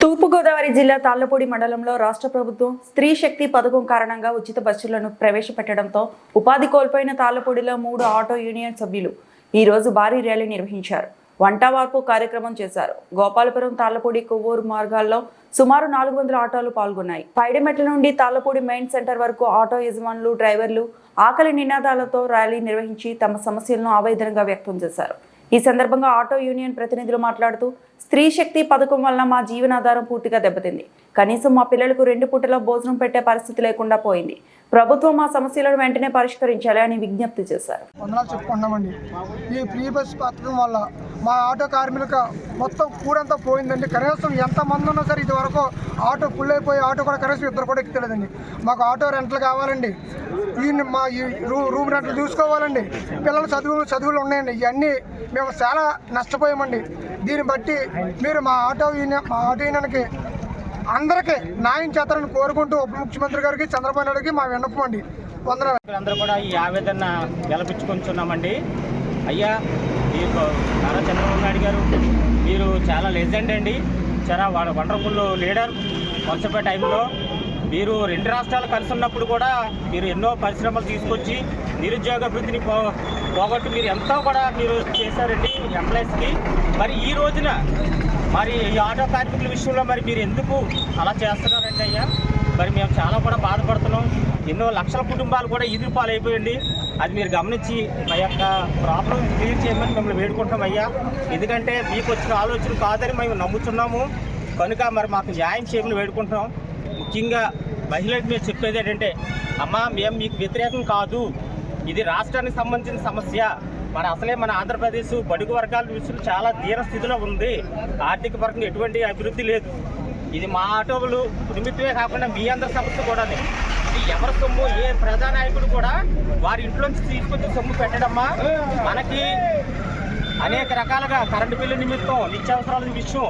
తూర్పుగోదావరి జిల్లా తాళ్ళపూడి మండలంలో రాష్ట్ర ప్రభుత్వం స్త్రీ శక్తి పథకం కారణంగా ఉచిత బస్సులను ప్రవేశపెట్టడంతో ఉపాధి కోల్పోయిన తాళ్ళపూడిలో మూడు ఆటో యూనియన్ సభ్యులు ఈరోజు భారీ ర్యాలీ నిర్వహించారు. వంటవార్పు కార్యక్రమం చేశారు. గోపాలపురం తాళ్ళపూడి కొవ్వూరు మార్గాల్లో సుమారు నాలుగు వందల ఆటోలు పాల్గొన్నాయి. పైడిమెట్ల నుండి తాళ్ళపూడి మెయిన్ సెంటర్ వరకు ఆటో యజమానులు డ్రైవర్లు ఆకలి నినాదాలతో ర్యాలీ నిర్వహించి తమ సమస్యలను ఆవేదనగా వ్యక్తం చేశారు. ఈ సందర్భంగా ఆటో యూనియన్ ప్రతినిధులు మాట్లాడుతూ స్త్రీ శక్తి పథకం వలన మా జీవనాధారం పూర్తిగా దెబ్బతింది. కనీసం మా పిల్లలకు రెండు పూటల భోజనం పెట్టే పరిస్థితి లేకుండా పోయింది. ప్రభుత్వం మా సమస్యలను వెంటనే పరిష్కరించాలి అని విజ్ఞప్తి చేశారు. వందనాలు చెప్పుకుంటున్నామండి. ఈ ఫ్రీ బస్ పథకం వల్ల మా ఆటో కార్మిక మొత్తం కూడంతా పోయిందండి. కనీసం ఎంతమంది ఉన్నా సరే ఇది వరకు ఆటో ఫుల్ అయిపోయి ఆటో కూడా కనీసం ఇద్దరు కూడా ఎక్కుతలేదండి. మాకు ఆటో రెంట్లు కావాలండి. ఈ మా ఈ రూ రూమ్ రెంట్లు చూసుకోవాలండి. పిల్లల చదువులు చదువులు ఉన్నాయండి. ఇవన్నీ మేము చాలా నష్టపోయామండి. దీన్ని బట్టి మీరు మా ఆటో యూనియన్ మా ఆటో యూనియన్కి అందరికీ న్యాయం చేస్తారని కోరుకుంటూ ఉప ముఖ్యమంత్రి గారికి చంద్రబాబు నాయుడుకి మా విన్నపం అండి. వందనాలు. అందరూ కూడా ఈ ఆవేదన వెలపించుకుంటున్నామండి అయ్యా ఈ నారా చంద్రబాబు నాయుడు గారు మీరు చాలా లెజెండ్ అండి. చాలా వాళ్ళ వండర్ఫుల్ లీడర్. వరుసపే టైంలో మీరు రెండు రాష్ట్రాలు కలిసి ఉన్నప్పుడు కూడా మీరు ఎన్నో పరిశ్రమలు తీసుకొచ్చి నిరుద్యోగ అభివృద్ధిని పో పోగొట్టు మీరు ఎంతో కూడా మీరు చేశారండి ఎంప్లాయీస్కి. మరి ఈ రోజున మరి ఈ ఆటో కార్మికుల విషయంలో మరి మీరు ఎందుకు అలా చేస్తున్నారండి అయ్యా? మరి మేము చాలా కూడా బాధపడుతున్నాం. ఎన్నో లక్షల కుటుంబాలు కూడా ఇది పాలైపోయండి అది మీరు గమనించి మా యొక్క ప్రాబ్లం క్లియర్ చేయమని మిమ్మల్ని వేడుకుంటాం అయ్యా. ఎందుకంటే మీకు వచ్చిన ఆలోచన కాదని మేము నమ్ముతున్నాము. కనుక మరి మాకు న్యాయం చేయమని వేడుకుంటున్నాం. ముఖ్యంగా మహిళలకు మీరు చెప్పేది ఏంటంటే అమ్మా మేము మీకు వ్యతిరేకం కాదు. ఇది రాష్ట్రానికి సంబంధించిన సమస్య. మరి అసలే మన ఆంధ్రప్రదేశ్ బడుగు వర్గాల విషయంలో చాలా తీర స్థితిలో ఉంది. ఆర్థిక పరంగా ఎటువంటి అభివృద్ధి లేదు. ఇది మా ఆటోలు నిమిత్తమే కాకుండా మీ అందరి సమస్య కూడా ఇది ఎవరి సొమ్ము? ఏ ప్రజానాయకుడు కూడా వారి ఇంట్లోంచి తీసుకొచ్చి సొమ్ము పెట్టడమ్మా. మనకి అనేక రకాలుగా కరెంటు బిల్లు నిమిత్తం నిత్యావసరాల విషయం.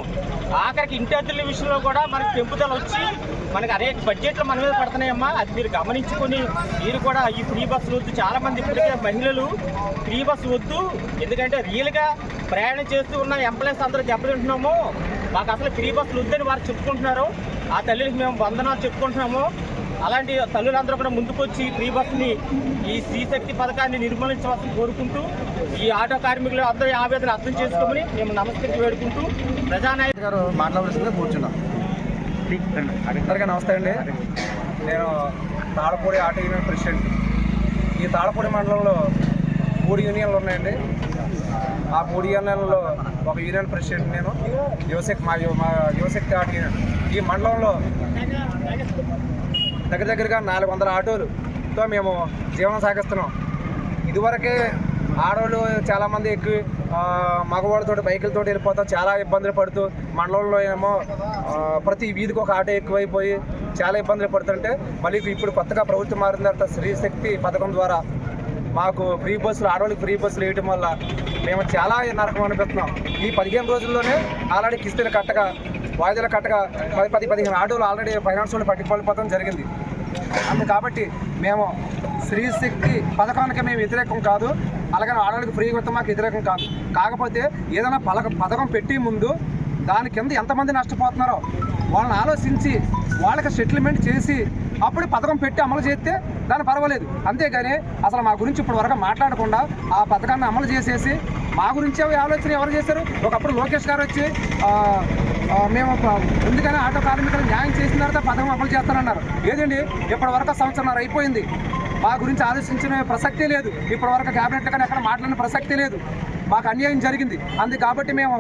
ఆఖరికి ఇంటి అద్దెల విషయంలో కూడా మనకి పెంపుదల వచ్చి మనకి అనేక బడ్జెట్లు మన మీద పడుతున్నాయమ్మా. అది మీరు గమనించుకొని మీరు కూడా ఈ ఫ్రీ బస్సులు వద్దు. చాలామంది ఇప్పటికే మహిళలు ఫ్రీ బస్సు వద్దు. ఎందుకంటే రియల్గా ప్రయాణం చేస్తూ ఉన్న ఎంప్లాయీస్ అందరూ దెబ్బతింటున్నాము. మాకు అసలు ఫ్రీ బస్సులు వద్దని వారు చెప్పుకుంటున్నారు. ఆ తల్లికి మేము వందనాలు చెప్పుకుంటున్నాము. అలాంటి తల్లులందరూ కూడా ముందుకొచ్చి ఫ్రీ బస్సుని ఈ స్త్రీశక్తి పథకాన్ని నిర్మూలించవలసి కోరుకుంటూ ఈ ఆటో కార్మికులు అందరూ ఆవేదన అర్థం చేసుకోమని మేము నమస్కరించి వేడుకుంటూ ప్రజానాయకులు గారు మాట్లాడవలసిందిగా కూర్చున్నాం. అందరికీ నమస్తే అండి. నేను తాళపూడి ఆటో యూనియన్ ప్రెసిడెంట్. ఈ తాళపూడి మండలంలో మూడు యూనియన్లు ఉన్నాయండి. ఆ మూడు యూనియన్లలో ఒక యూనియన్ ప్రెసిడెంట్ నేను యువశక్తి మా మా యువశక్తి ఆటో యూనియన్. ఈ మండలంలో దగ్గర దగ్గరగా నాలుగు వందల ఆటోలుతో మేము జీవనం సాగిస్తున్నాం. ఇదివరకే ఆడవాళ్ళు చాలామంది ఎక్కువ మగవాళ్ళతో బైకులతో వెళ్ళిపోతాం చాలా ఇబ్బందులు పడుతూ మండలంలో ఏమో ప్రతి వీధికి ఒక ఆటో ఎక్కువైపోయి చాలా ఇబ్బందులు పడుతుంటే మళ్ళీ ఇప్పుడు కొత్తగా ప్రభుత్వం మారిన తర్వాత స్త్రీ శక్తి పథకం ద్వారా మాకు ఫ్రీ బస్సులు ఆడవాళ్ళకి ఫ్రీ బస్సులు వేయటం వల్ల మేము చాలా నరకం అనిపిస్తున్నాం. ఈ పదిహేను రోజుల్లోనే ఆల్రెడీ కిస్తులు కట్టగా వాయిదాలు కట్టగా పది పది పదిహేను ఆటోలు ఆల్రెడీ ఫైనాన్స్ వాళ్ళు పట్టుకోలేకపోవడం జరిగింది. అందు కాబట్టి మేము స్త్రీ శక్తి పథకానికి మేము వ్యతిరేకం కాదు అలాగే ఆడవాళ్ళకి ఫ్రీ మాకు వ్యతిరేకం కాదు. కాకపోతే ఏదైనా పలక పథకం పెట్టి ముందు దాని కింద ఎంతమంది నష్టపోతున్నారో వాళ్ళని ఆలోచించి వాళ్ళకి సెటిల్మెంట్ చేసి అప్పుడు పథకం పెట్టి అమలు చేస్తే దాని పర్వాలేదు. అంతేగాని అసలు మా గురించి ఇప్పుడు వరకు మాట్లాడకుండా ఆ పథకాన్ని అమలు చేసేసి మా గురించి ఆలోచన ఎవరు చేశారు? ఒకప్పుడు లోకేష్ గారు వచ్చి మేము ముందుగానే ఆటో కార్మికులు న్యాయం చేసిన తర్వాత పథకం అమలు చేస్తానన్నారు. ఏదండి? ఇప్పటి వరకు సంవత్సరం అయిపోయింది. మా గురించి ఆలోచించిన ప్రసక్తే లేదు. ఇప్పటి వరకు క్యాబినెట్లో కానీ ఎక్కడ మాట్లాడిన ప్రసక్తే లేదు. మాకు అన్యాయం జరిగింది. అందు కాబట్టి మేము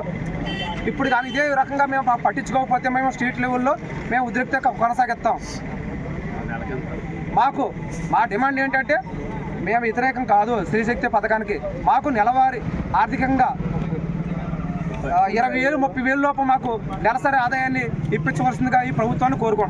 ఇప్పుడు కానీ ఇదే రకంగా మేము పట్టించుకోకపోతే మేము స్టేట్ లెవెల్లో మేము ఉద్రిక్త కొనసాగిస్తాం. మాకు మా డిమాండ్ ఏంటంటే మేము వ్యతిరేకం కాదు స్త్రీశక్తి పథకానికి. మాకు నెలవారీ ఆర్థికంగా ఇరవై వేలు ముప్పై వేలు లోపు మాకు నెలసరి ఆదాయాన్ని ఇప్పించవలసిందిగా ఈ ప్రభుత్వాన్ని కోరుకుంటున్నాం.